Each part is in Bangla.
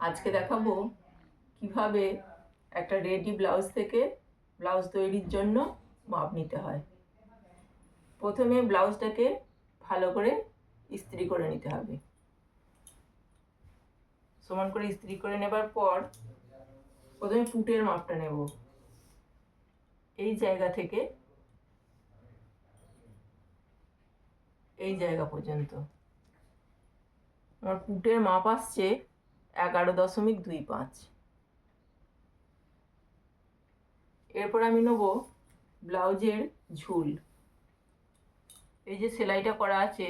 আজকে দেখাবো কীভাবে একটা রেডি ব্লাউজ থেকে ব্লাউজ তৈরির জন্য মাপ নিতে হয়। প্রথমে ব্লাউজটাকে ভালো করে ইস্ত্রি করে নিতে হবে। সমান করে ইস্ত্রি করে নেবার পর প্রথমে পুটের মাপটা নেব। এই জায়গা থেকে এই জায়গা পর্যন্ত। আমার পুটের মাপ আসছে এগারো দশমিক দুই পাঁচ। এরপর আমি নেব ব্লাউজের ঝুল। এই যে সেলাইটা করা আছে,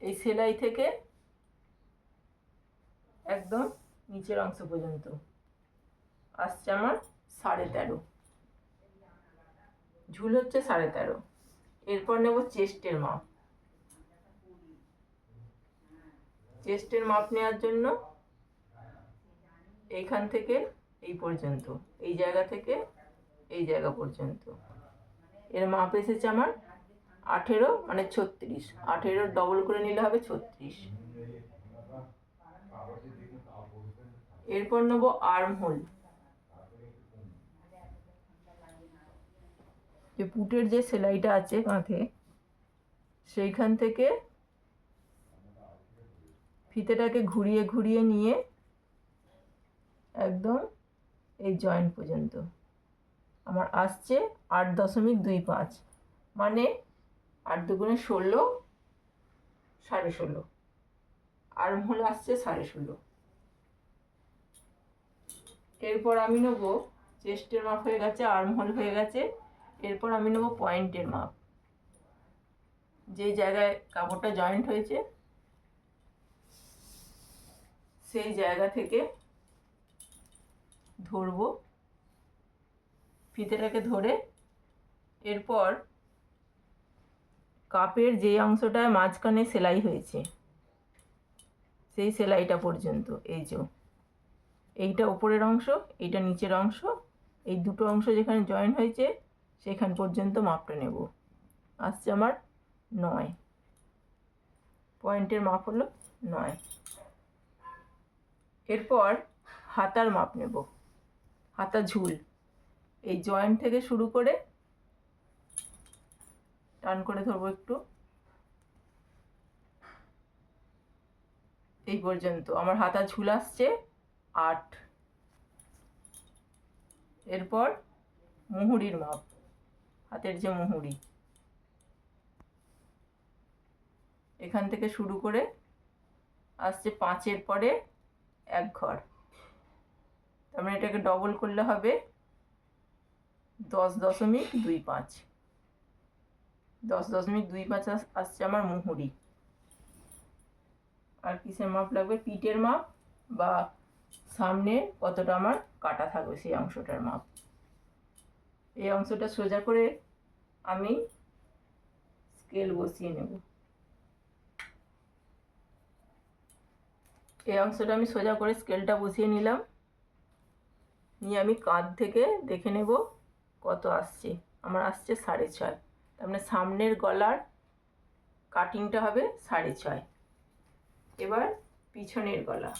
এই সেলাই থেকে একদম নিচের অংশ পর্যন্ত। আসছে আমার সাড়ে তেরো। ঝুল হচ্ছে সাড়ে তেরো। এরপর নেব চেস্টের মাপ। চেস্টের মাপ নেওয়ার জন্য এইখান থেকে এই পর্যন্ত, এই জায়গা থেকে এই জায়গা পর্যন্ত। এর মাপ এসেছে আমার আঠেরো মানে ছত্রিশ। আঠেরো ডবল করে নিলে হবে ছত্রিশ। এরপর নেব আর্ম হোল যে পুটের যে সেলাইটা আছে কাঁধে, সেইখান থেকে ফিতেটাকে ঘুরিয়ে ঘুরিয়ে নিয়ে একদম এই জয়েন্ট পর্যন্ত। আমার আসছে আট দশমিক দুই পাঁচ মানে আট দুগুণে ষোলো, সাড়ে ষোলো। আর্ম হোল আসছে সাড়ে ষোলো। এরপর আমি নেব চেস্টের মাপ হয়ে গেছে আর্ম হোল হয়ে গেছে। এরপর আমি নেব পয়েন্টের মাপ। যে জায়গায় কাপড়টা জয়েন্ট হয়েছে সেই জায়গা থেকে ধরবো। ফিতেটাকে ধরে এরপর কাপের যে অংশটায় মাঝখানে সেলাই হয়েছে, সেই সেলাইটা পর্যন্ত, এই যে। এইটা ওপরের অংশ, এইটা নিচের অংশ, এই দুটো অংশ যেখানে জয়েন হয়েছে, সেখান পর্যন্ত মাপটা নেব। আসছে আমার নয়। পয়েন্টের মাপ হলো নয়। এরপর হাতার মাপ নেব। হাতা ঝুল। এই জয়েন্ট থেকে শুরু করে টান করে ধরবো একটু। এই পর্যন্ত। আমার হাতা ঝুল আসছে, আট। এরপর মুহুরির মাপ। হাতের যে মুহুরি। এখান থেকে শুরু করে আসছে পাঁচের পরে এক ঘর। তার মানে এটাকে ডবল করলে হবে দশ দশমিক দুই পাঁচ। দশ দশমিক দুই পাঁচ আসছে আমার মুহুরি। আর কিসের মাপ লাগবে? পিঠের মাপ বা সামনে কতটা আমার কাটা থাকবে সেই অংশটার মাপ। এই অংশটা সোজা করে আমি স্কেল বসিয়ে নেব। এই অংশটা আমি সোজা করে স্কেলটা বসিয়ে নিলাম। নিয়ে আমি কাঁধ থেকে দেখে নেব কত আসছে। আমার আসছে সাড়ে ছয়। তার মানে সামনের গলার কাটিংটা হবে সাড়ে ছয়। এবার পিছনের গলা।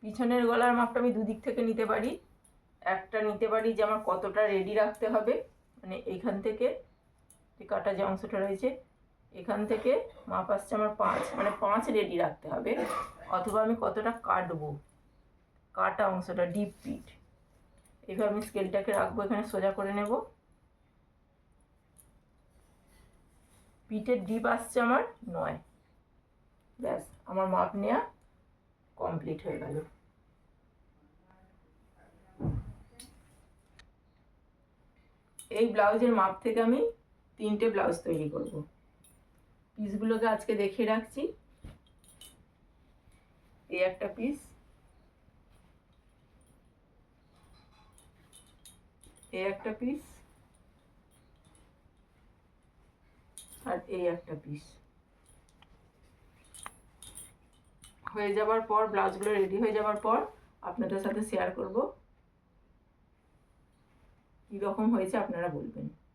পিছনের গলার মাপটা আমি দুদিক থেকে নিতে পারি। একটা নিতে পারি যে আমার কতটা রেডি রাখতে হবে। মানে এইখান থেকে যে কাটা যে অংশটা রয়েছে এখান থেকে মাপ আসছে আমার পাঁচ মানে পাঁচ রেডি রাখতে হবে। অথবা আমি কতটা কাটবো? কাটা অংশটা ডিপ পিট এইভাবে আমি স্কেলটাকে রাখব, এখানে সোজা করে নেব। পিঠের ডিপ আসছে আমার নয়। ব্যাস, আমার মাপ নেওয়া কমপ্লিট হয়ে গেল। এই ব্লাউজের মাপ থেকে আমি তিনটে ব্লাউজ তৈরি করব। পিসগুলোকে আজকে দেখিয়ে রাখছি। এই একটা পিস। এই একটা পিস। আর এই একটা পিস। হয়ে যাবার পর, ব্লাউজগুলো রেডি হয়ে যাবার পর, আপনাদের সাথে শেয়ার করব। কীরকম হয়েছে আপনারা বলবেন।